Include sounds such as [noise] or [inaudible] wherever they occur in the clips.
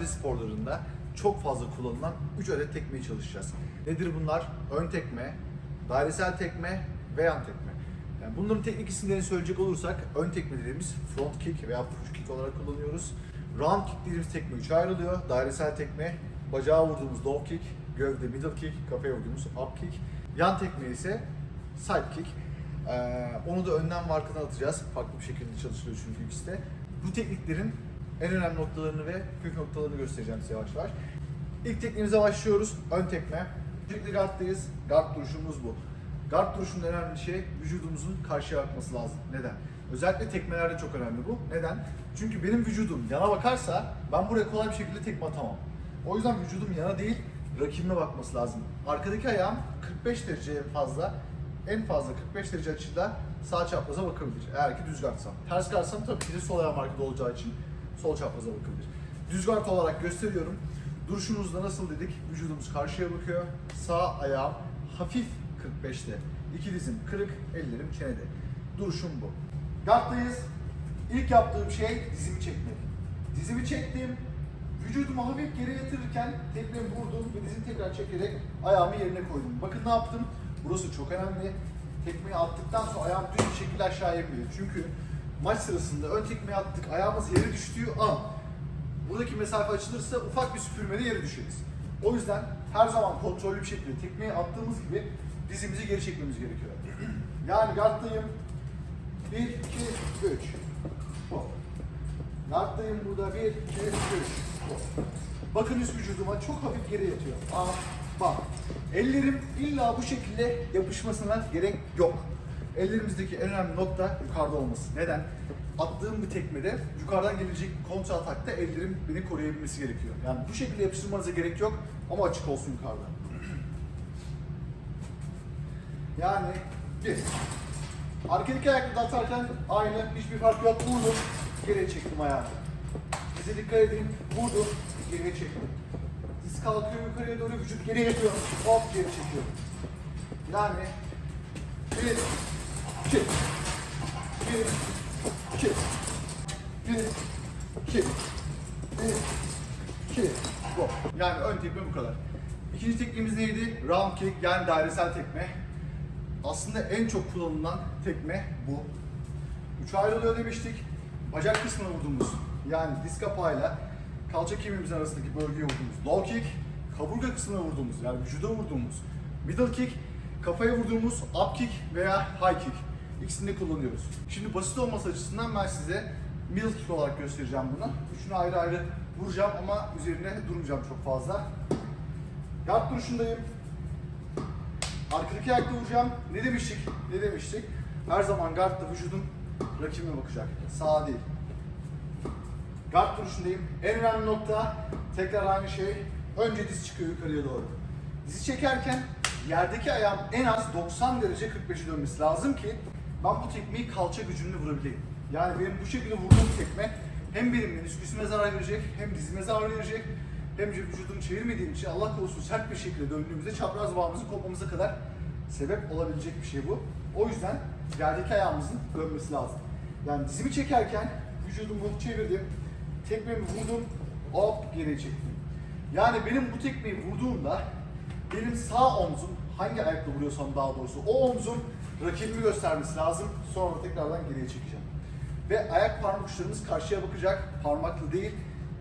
mücadele sporlarında çok fazla kullanılan 3 adet tekmeyi çalışacağız. Nedir bunlar? Ön tekme, dairesel tekme ve yan tekme. Yani bunların teknik isimlerini söyleyecek olursak ön tekme dediğimiz front kick veya push kick olarak kullanıyoruz. Round kick dediğimiz tekme 3'e ayrılıyor. Dairesel tekme, bacağa vurduğumuz low kick, gövde middle kick, kafaya vurduğumuz up kick. Yan tekme ise side kick. Ee, onu da önden ve arkadan atacağız. Farklı bir şekilde çalışılıyor çünkü ikisi de. Bu tekniklerin en önemli noktalarını ve püf noktalarını göstereceğim size yavaş yavaş. İlk tekniğimize başlıyoruz. Ön tekme. Öncelikle guard'dayız. Guard duruşumuz bu. Guard duruşunda en önemli şey vücudumuzun karşıya bakması lazım. Neden? Özellikle tekmelerde çok önemli bu. Neden? Çünkü benim vücudum yana bakarsa ben buraya kolay bir şekilde tekme atamam. O yüzden vücudum yana değil, rakibime bakması lazım. Arkadaki ayağım 45 dereceye fazla, en fazla 45 derece açıda sağ çapraza bakabilir. Eğer ki düz guardsam. Ters guardsam tabii ki de sol ayağım arkada olacağı için sol çapraza bakabilir. Düz guard olarak gösteriyorum. Duruşumuzda nasıl dedik? Vücudumuz karşıya bakıyor. Sağ ayağım hafif 45'te. İki dizim kırık, ellerim çenede. Duruşum bu. Guard'dayız. İlk yaptığım şey dizimi çekmek. Dizimi çektim. Vücudumu hafif geri yatırırken tekmemi vurdum ve dizimi tekrar çekerek ayağımı yerine koydum. Bakın ne yaptım? Burası çok önemli. Tekmeyi attıktan sonra ayağım düz bir şekilde aşağıya iniyor. Çünkü maç sırasında ön tekmeyi attık, ayağımız yere düştüğü an buradaki mesafe açılırsa ufak bir süpürmede yere düşeriz. O yüzden her zaman kontrollü bir şekilde tekmeyi attığımız gibi dizimizi geri çekmemiz gerekiyor. [clears throat] Yani guard'dayım. 1, 2, 3. Hop. Guard'dayım burada. 1, 2, 3. Hop. Bakın üst vücuduma çok hafif geri yatıyor. Aa, bak. Ellerim illa bu şekilde yapışmasına gerek yok. Ellerimizdeki en önemli nokta yukarıda olması. Neden? Attığım bir tekmede yukarıdan gelecek kontra atakta ellerim beni koruyabilmesi gerekiyor. Yani bu şekilde yapıştırmanıza gerek yok ama açık olsun yukarıda. [clears throat] Yani bir. Arkadaki ayakla atarken aynı hiçbir fark yok. Vurdum, geriye çektim ayağımı. Bize dikkat edin. Vurdum, geriye çektim. Diz kalkıyor yukarıya doğru, vücut geri yatıyor. Hop geri çekiyorum. Yani bir, iki, bir, iki, bir, iki, bir, iki, go. Yani ön tekme bu kadar. İkinci tekniğimiz neydi? Round kick yani dairesel tekme. Aslında en çok kullanılan tekme bu. Üçe ayrılıyor demiştik. Bacak kısmına vurduğumuz yani diz kapağıyla kalça kemiğimizin arasındaki bölgeye vurduğumuz low kick, kaburga kısmına vurduğumuz yani vücuda vurduğumuz middle kick, kafaya vurduğumuz up kick veya high kick. İkisini de kullanıyoruz. Şimdi basit olması açısından ben size middle kick olarak göstereceğim bunu. Üçünü ayrı ayrı vuracağım ama üzerine durmayacağım çok fazla. Guard duruşundayım. Arkadaki ayakta vuracağım. Ne demiştik? Ne demiştik? Her zaman guardda vücudum rakibime bakacak. Sağa değil. Guard duruşundayım. En önemli nokta tekrar aynı şey. Önce diz çıkıyor yukarıya doğru. Dizi çekerken yerdeki ayağım en az 90 derece 45'e dönmesi lazım ki ben bu tekmeyi kalça gücümle vurabileyim. Yani benim bu şekilde vurduğum tekme hem benim menisküsüme zarar verecek hem dizime zarar verecek hem vücudumu çevirmediğim için Allah korusun sert bir şekilde döndüğümüzde çapraz bağımızın kopmamıza kadar sebep olabilecek bir şey bu. O yüzden yerdeki ayağımızın dönmesi lazım. Yani dizimi çekerken vücudumu çevirdim, tekmemi vurdum, hop geri çektim. Yani benim bu tekmeyi vurduğumda benim sağ omzum hangi ayakla vuruyorsam daha doğrusu o omzum rakibimi göstermesi lazım. Sonra da tekrardan geriye çekeceğim. Ve ayak parmak uçlarımız karşıya bakacak, parmaklı değil.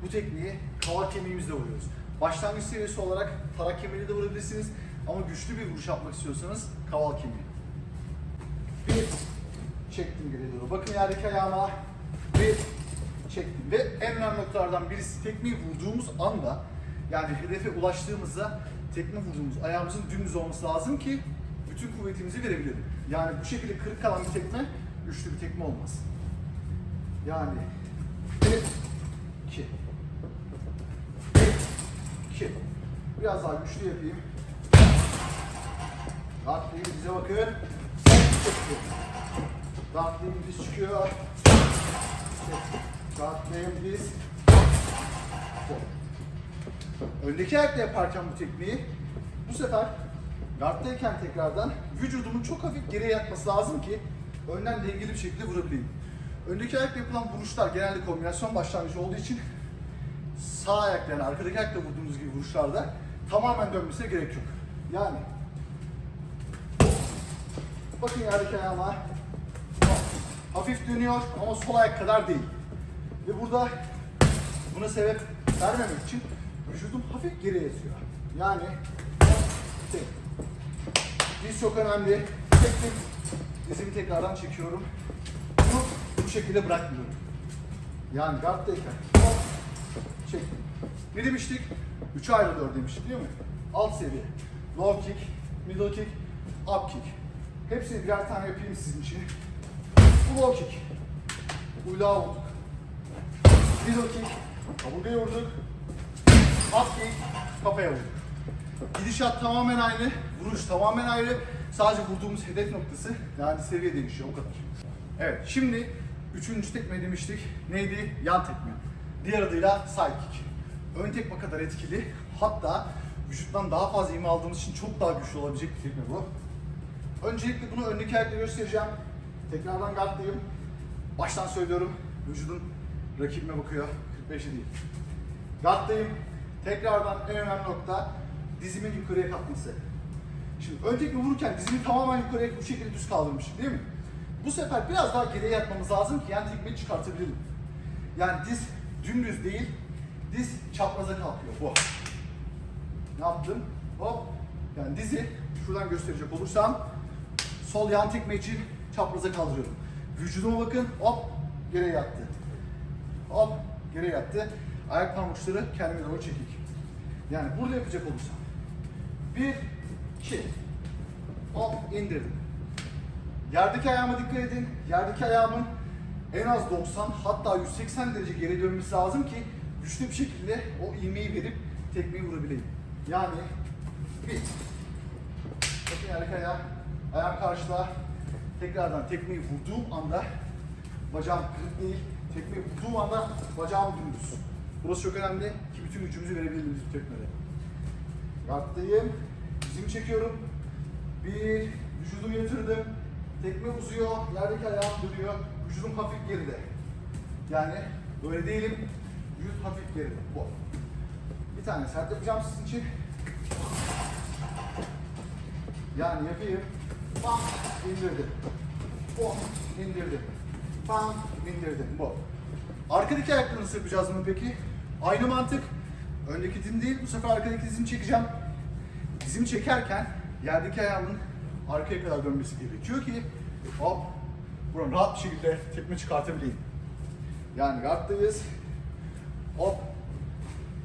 Bu tekniği kavak kemiğimizle vuruyoruz. Başlangıç seviyesi olarak tarak kemiğiyle de vurabilirsiniz. Ama güçlü bir vuruş yapmak istiyorsanız kaval kemiği. Bir, çektim geriye doğru. Bakın yerdeki ayağıma bir, çektim. Ve en önemli noktalardan birisi tekmeyi vurduğumuz anda yani hedefe ulaştığımızda tekme vurduğumuz ayağımızın dümdüz olması lazım ki bütün kuvvetimizi verebilelim. Yani bu şekilde kırık kalan bir tekme güçlü bir tekme olmaz. Yani bir, iki, bir, iki. Biraz daha güçlü yapayım. Rahatlayayım bize bakın. Çektim. Rahatlayayım diz çıkıyor. Rahatlayayım diz. Çektim. Öndeki ayakla yaparken bu tekniği bu sefer guard'dayken tekrardan vücudumun çok hafif geriye yatması lazım ki önden dengeli bir şekilde vurabileyim. öndeki ayakla yapılan vuruşlar genelde kombinasyon başlangıcı olduğu için sağ ayakla yani arkadaki ayakla vurduğumuz gibi vuruşlarda tamamen dönmesine gerek yok. Yani bakın yerdeki ayağıma hafif dönüyor ama sol ayak kadar değil. Ve burada buna sebep vermemek için vücudum hafif geriye yatıyor. Yani tek. Diz çok önemli. Çektim. Dizimi tekrardan çekiyorum. Bunu bu şekilde bırakmıyorum. Yani guard'dayken çektim. Ne demiştik? 3'e ayrılıyor demiştik değil mi? Alt seviye. Low kick, middle kick, up kick. Hepsini birer tane yapayım sizin için. Bu low kick. Uylağa vurduk. Middle kick. Kaburgaya vurduk. Up kick. Kafaya vurduk. Gidişat tamamen aynı. Vuruş tamamen ayrı. Sadece vurduğumuz hedef noktası yani seviye değişiyor o kadar. Evet şimdi üçüncü tekme demiştik. Neydi? Yan tekme. Diğer adıyla side kick. Ön tekme kadar etkili. Hatta vücuttan daha fazla ivme aldığımız için çok daha güçlü olabilecek bir tekme bu. Öncelikle bunu öndeki ayakla göstereceğim. Tekrardan guardlayayım. Baştan söylüyorum. Vücudun rakibime bakıyor. 45'e değil. Guardlayayım. Tekrardan en önemli nokta dizimin yukarıya kalkması. Şimdi ön tekme vururken dizimi tamamen yukarıya bu şekilde düz kaldırmıştık değil mi? Bu sefer biraz daha geriye yatmamız lazım ki yan tekmeyi çıkartabilelim. Yani diz dümdüz değil, diz çapraza kalkıyor. Bu. Ne yaptım? Hop. Yani dizi şuradan gösterecek olursam sol yan tekme için çapraza kaldırıyorum. Vücuduma bakın. Hop. Geriye yattı. Hop. Geriye yattı. Ayak parmakları kendime doğru çekik. Yani burada yapacak olursam. Bir, iki. Hop indirdim. Yerdeki ayağıma dikkat edin. Yerdeki ayağımın en az 90 hatta 180 derece geri dönmesi lazım ki güçlü bir şekilde o ilmeği verip tekmeyi vurabileyim. Yani bir. Bakın yerdeki ayağım. Ayağım karşıda. Tekrardan tekmeyi vurduğum anda bacağım kırık değil. Tekmeyi vurduğum anda bacağım dümdüz. Burası çok önemli ki bütün gücümüzü verebiliriz bu tekmede. Rahatlayayım. Dizimi çekiyorum. Bir, vücudumu yatırdım. Tekme uzuyor, yerdeki ayağım dönüyor. Vücudum hafif geride. Yani böyle değilim. Vücut hafif geride. Bu. Bir tane sert yapacağım sizin için. Yani yapayım. Bam, indirdim. Bom, indirdim. Bam, indirdim. Bu. Arkadaki ayakla nasıl yapacağız bunu peki? Aynı mantık. Öndeki dizim değil, bu sefer arkadaki dizimi çekeceğim. Dizimi çekerken yerdeki ayağımın arkaya kadar dönmesi gerekiyor ki hop buradan rahat bir şekilde tekme çıkartabileyim. Yani guard'dayız. Hop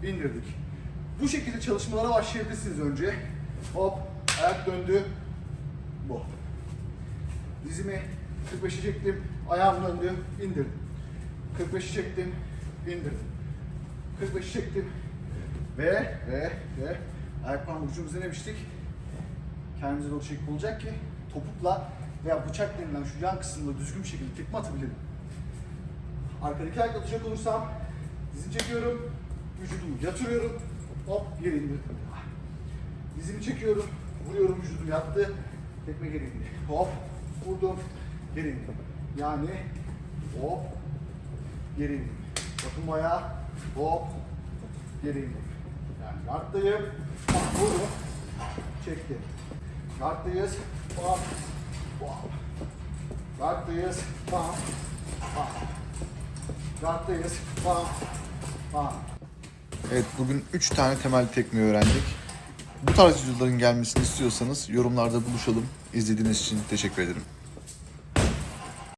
bindirdik. Bu şekilde çalışmalara başlayabilirsiniz önce. Hop ayak döndü. Bu. Dizimi 45'e çektim. Ayağım döndü. indirdim. 45'i çektim. indirdim. 45'i çektim. Ve ve ve ayak parmak ucumuza demiştik. Kendimize doğru çekip olacak ki topukla veya bıçak denilen şu yan kısımda düzgün bir şekilde tekme atabilelim. Arkadaki ayakla atacak olursam dizimi çekiyorum, vücudumu yatırıyorum, hop geri indirdim. Dizimi çekiyorum, vuruyorum vücudum yattı, tekme geri indi. Hop, vurdum, geri indim. Yani hop, geri indim. Bayağı hop, geri indim. Yani guard'dayım, hop, vurdum, çektim. Guard'dayız, hop, hop. Guard'dayız, bam, bam. Guard'dayız, bam, bam. Evet bugün 3 tane temel tekme öğrendik. Bu tarz videoların gelmesini istiyorsanız yorumlarda buluşalım. İzlediğiniz için teşekkür ederim.